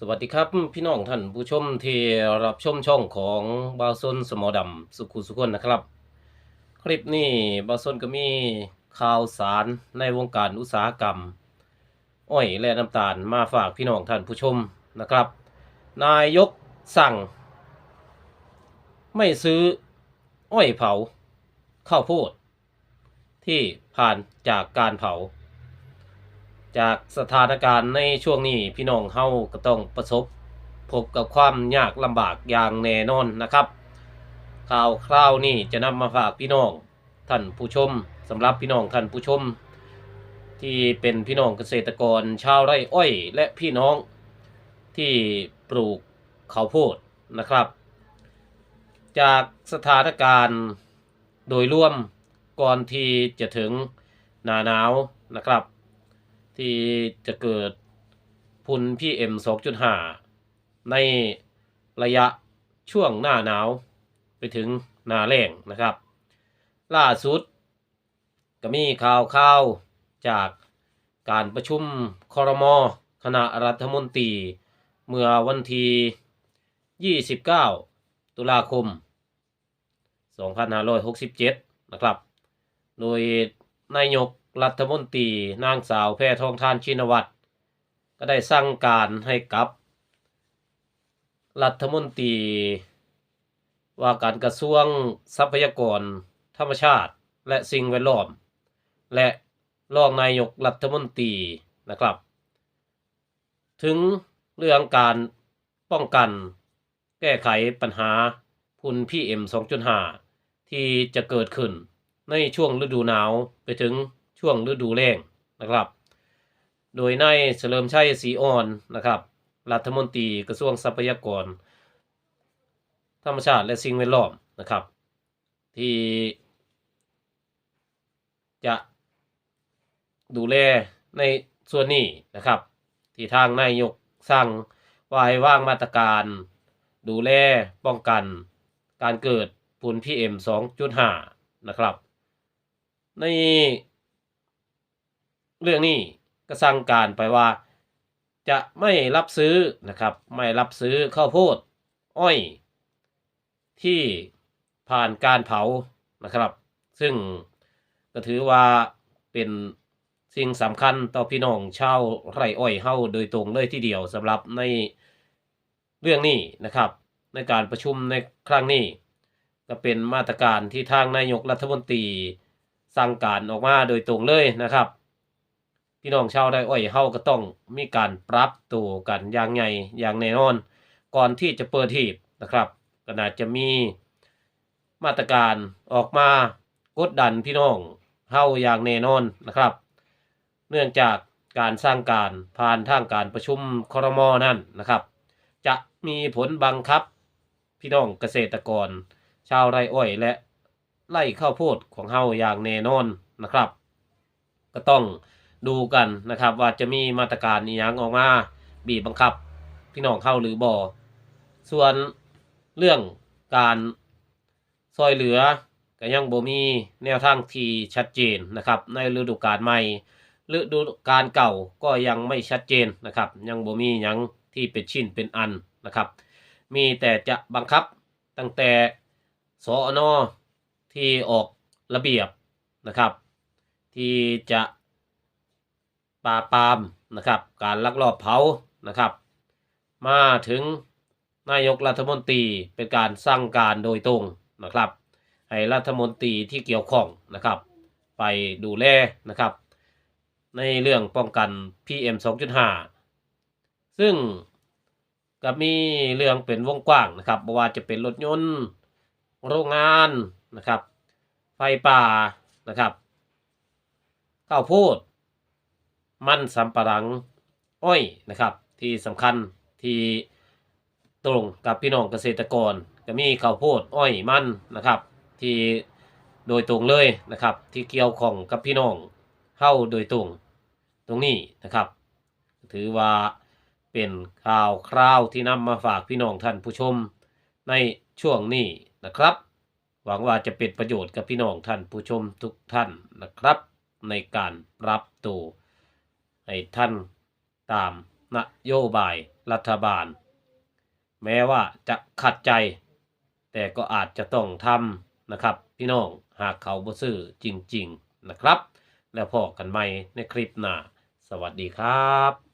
สวัสดีครับพี่น้องท่านผู้ชมที่รับชมช่องของบาวซนสมอดำสุขุสุขนนะครับ คลิปนี้บาวซนก็มีข่าวสารในวงการอุตสาหกรรม อ้อยและน้ำตาลมาฝากพี่น้องท่านผู้ชมนะครับ นายกสั่ง ไม่ซื้ออ้อยเผาข้าวโพด ที่ผ่านจากการเผา จากสถานการณ์ในช่วงนี้พี่น้องเฮาก็ต้องประสบพบกับความยากลำบากอย่างแน่นอนนะครับ ข่าวคราวนี้จะนำมาฝากพี่น้องท่านผู้ชมสำหรับพี่น้องท่านผู้ชม ที่เป็นพี่น้องเกษตรกรชาวไร่อ้อย และพี่น้องที่ปลูกข้าวโพดนะครับ จากสถานการณ์โดยรวมก่อนที่จะถึงหนาหนาวนะครับ ที่จะเกิดพุ่น PM 2.5 ในระยะช่วงหน้าหนาวไปถึงหน้าแล้งนะครับ ล่าสุด ก็มีข่าวข่าวจากการประชุมคอรมอคณะรัฐมนตรี เมื่อวันที่ 29 ตุลาคม 2567 นะครับ โดยนายก รัฐมนตรีนางสาวแพทองทานชินวัตรก็ได้สั่งการให้กับ รัฐมนตรี ว่าการกระทรวงทรัพยากรธรรมชาติ และสิ่งแวดล้อม และรองนายกรัฐมนตรีนะครับ ถึงเรื่องการป้องกันแก้ไขปัญหาพุ่น PM 2.5 ที่จะเกิดขึ้นในช่วงฤดูหนาวไปถึง ช่วงฤดูแล้งนะครับ โดยนายเฉลิมชัยศรีอ่อนนะครับ รัฐมนตรีกระทรวงทรัพยากร ธรรมชาติและสิ่งแวดล้อมนะครับ ที่จะดูแลในส่วนนี้นะครับ ที่ทางนายกสั่งว่าให้ว่างมาตรการ ดูแลป้องกัน การเกิดฝุ่น PM 2.5นะครับ ใน เรื่องนี้ก็สั่งการไปว่า จะไม่รับซื้อนะครับ ไม่รับซื้อข้าวโพด อ้อย ที่ผ่านการเผานะครับ ซึ่งก็ถือว่าเป็นสิ่งสำคัญต่อพี่น้องชาวไร่อ้อยเฮาโดยตรงเลยทีเดียวสำหรับในเรื่องนี้นะครับ ในการประชุมในครั้งนี้ ก็เป็นมาตรการที่ทางนายกรัฐมนตรีสั่งการออกมาโดยตรงเลยนะครับ พี่น้องชาวไร่อ้อยเฮาก็ต้องมีการปรับตัวกันอย่างไงอย่างแน่นอน ก่อนที่จะเปิดหีบนะครับก็น่าจะมีมาตรการออกมากดดันพี่น้องเฮาอย่างแน่นอนนะครับ เนื่องจากการสร้างการผ่านทางการประชุมครมนั่นนะครับ จะมีผลบังคับพี่น้องเกษตรกร ชาวไร่อ้อยและไร่ข้าวโพดของเฮาอย่างแน่นอนนะครับ ก็ต้อง ดูกันนะครับ ว่าจะมีมาตรการอีหยังออกมาบีบบังคับ พี่น้องเข้าหรือบ่ส่วนเรื่องการซอยเหลือก็ยังบ่มีแนวทางที่ชัดเจนนะครับ ในฤดูกาลใหม่ฤดูกาลเก่าก็ยังไม่ชัดเจนนะครับ ยังบ่มียังที่เป็นชิ้นเป็นอันนะครับ มีแต่จะบังคับตั้งแต่สอนอที่ออกระเบียบนะครับ ที่จะ ปราปามนะครับ การลักลอบเผานะครับ มาถึงนายกรัฐมนตรีเป็นการสั่งการโดยตรงนะครับ ให้รัฐมนตรีที่เกี่ยวข้องนะครับ ไปดูแลนะครับ ในเรื่องป้องกัน PM 2.5 ซึ่งก็มีเรื่องเป็นวงกว้างนะครับบ่ว่าจะเป็นรถยนต์ โรงงานนะครับ ไฟป่านะครับข้าวโพด มันสำปะหลังอ้อยนะครับ ที่สำคัญที่ตรงกับพี่น้องเกษตรกร ก็มีข้าวโพดอ้อยมันนะครับ ที่โดยตรงเลยนะครับ ที่เกี่ยวของกับพี่น้องเฮาโดยตรงตรงนี้นะครับ ถือว่าเป็นข่าวคราวที่นำมาฝากพี่น้องท่านผู้ชมในช่วงนี้นะครับ หวังว่าจะเป็นประโยชน์กับพี่น้องท่านผู้ชมทุกท่านนะครับ ในการรับตัว ให้ท่านตามนโยบายรัฐบาล แม้ว่าจะขัดใจ แต่ก็อาจจะต้องทำนะครับ พี่น้องหากเขาบ่ซื้อจริง ๆ นะครับ แล้วพอกันใหม่ในคลิปหน้า สวัสดีครับ